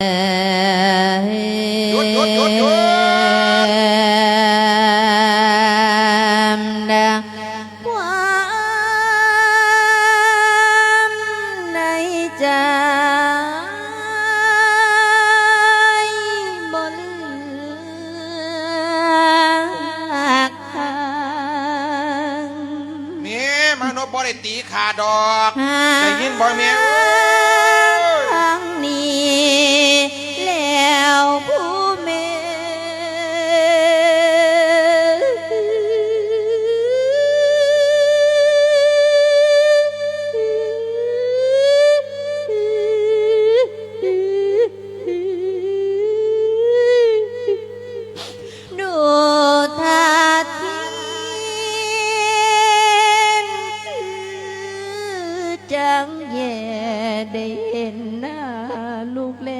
หยุดหยุดหยุดหยุดความในใจบ่เลือกทางแม่มานพบ่ได้ตีขาดอก ได้ยินบ่แม่เอ้ย จังแย่ได้เห็นหน้าลูกแล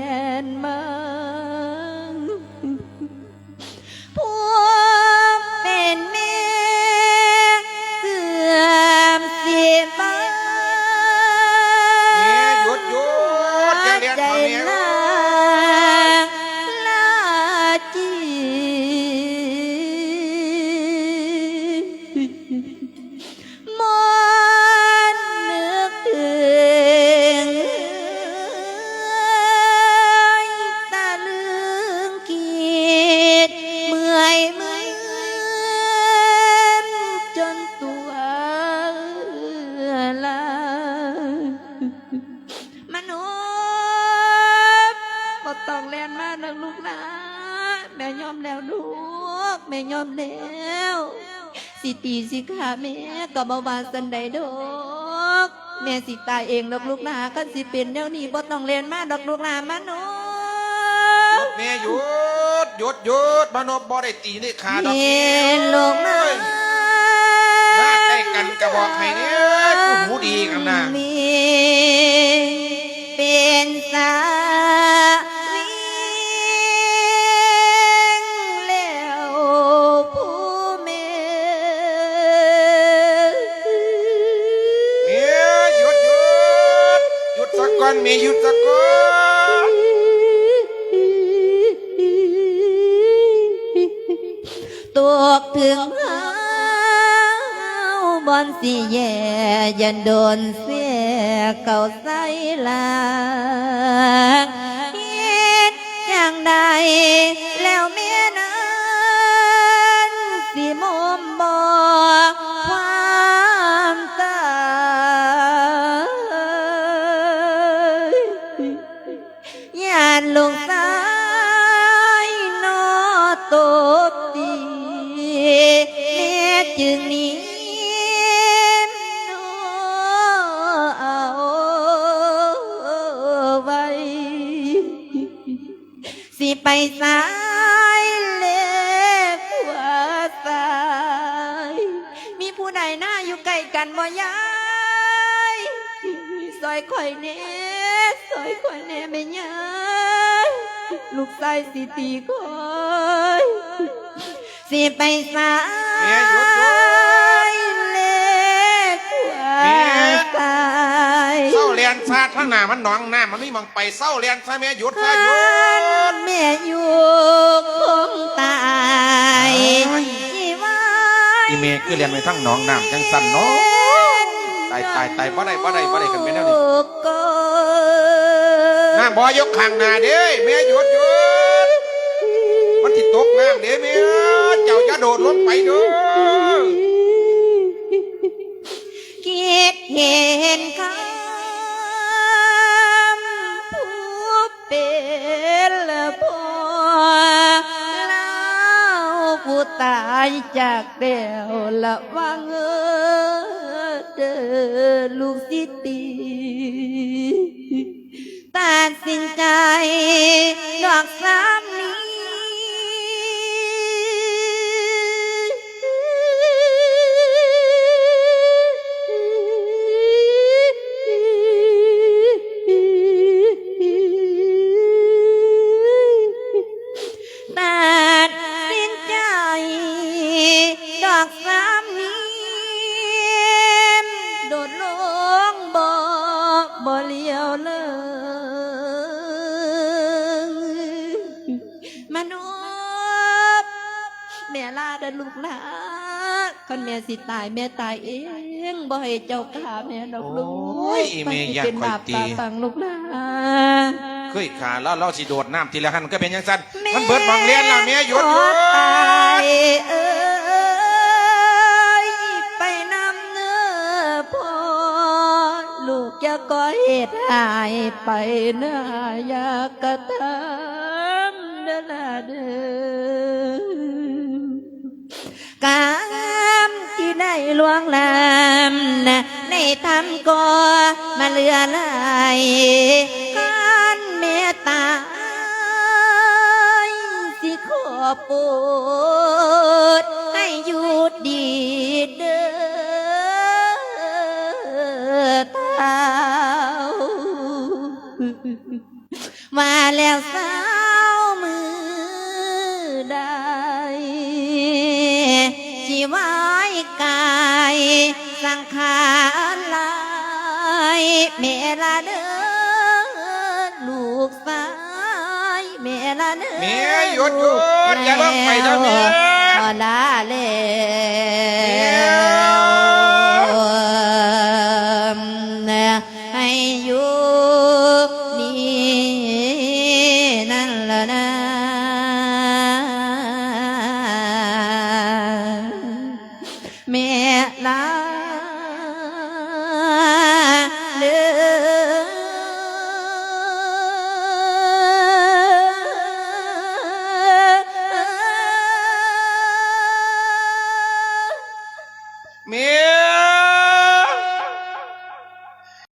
ต้องแลนมาดังลูกหลานแม่ยอมแล้วลูกแม่ยอมแล้วสิตีสิขาแม่ก็บ่บาสันใดดอกแม่สิตายเองดอกลูกหลานกันสิเป็นแนวนี้บ่ต้องเรียนมาดอกลูกหลานมนุษย์แม่หยุดหยุดหยุดมานพบ่ได้ตีนี่ขาดอกเห็นลูกหลานหน้าใกล้กันกระบอกให้เนี่ยกูหูดี อนแม่หยุดสักอนตัวถึงเฮาบอนสิแย่ยันโดนเสียเก่าใส่ลางเฮ็ดอย่างใดแล้วเมียนั้น จึงนี้นเอาไว้สิไปสายเล็กขวาสาย มีผู้ใดหน้าอยู่ใกล้กันบ่ยายซอยข่อยเน่ซอยข่อยเน่ไม่ยายลูกชายสิตีข่อย สิไปสาย แม่หยุดหยุดเล็กขวาแม่สายเศร้าเรียนซาทั้งหน้ามันหนองหน้ามันไม่มองไปเศร้าเรียนซาแม่หยุดซาหยุดแม่อยู่คงตายที่ว่าอีเมคือเรียนไปทั้งหนองน้ำจังสันเนาะตายตายตายบ่ได้บ่ได้บ่ได้กันไปแล้วนี่ก็น้ำบ่อยกข้างหน้าเด้แม่หยุดหยุดมันติดตกน้ำเด้แม่เจ้าจะ โดดลงไปเด้อคิดเห็นคำผู้เป็นละพ่อเล่าผู้ตายจากเดียวละวังเออเดอลูกสิตีตัดสินใจดอกสามนี้ ลาเด้อลูกหลาคันแม่สิตายแม่ตายเองบ่ให้เจ้าขาแม่ดอกลูกโอ้ยอีแม่อยากเป็นข่อยบาปตีตาฟังลูกหลาเคยขาแล้วเราสิโดดน้ำทีละขั้นก็เป็นยังสั้นมันเบิดบางเรียนแล้วแม่หยุดหขยุอดตายเอ้ยไปนำเนื้อพ่อลูกจะก่อเหตุหายไปหน้าอยากกระทำเด้อล่ะเด้อ กามที่ได้ลวงลำนะในทำก็มาเลือไหลกานเมตตาสิขอปูดให้หยุด กายสังขารลายเมลาเด้อลูกสายเมลาเด้อแม่หยุดหยุดอย่าเบิ่งไปเด้อแม่พอลาแล้ว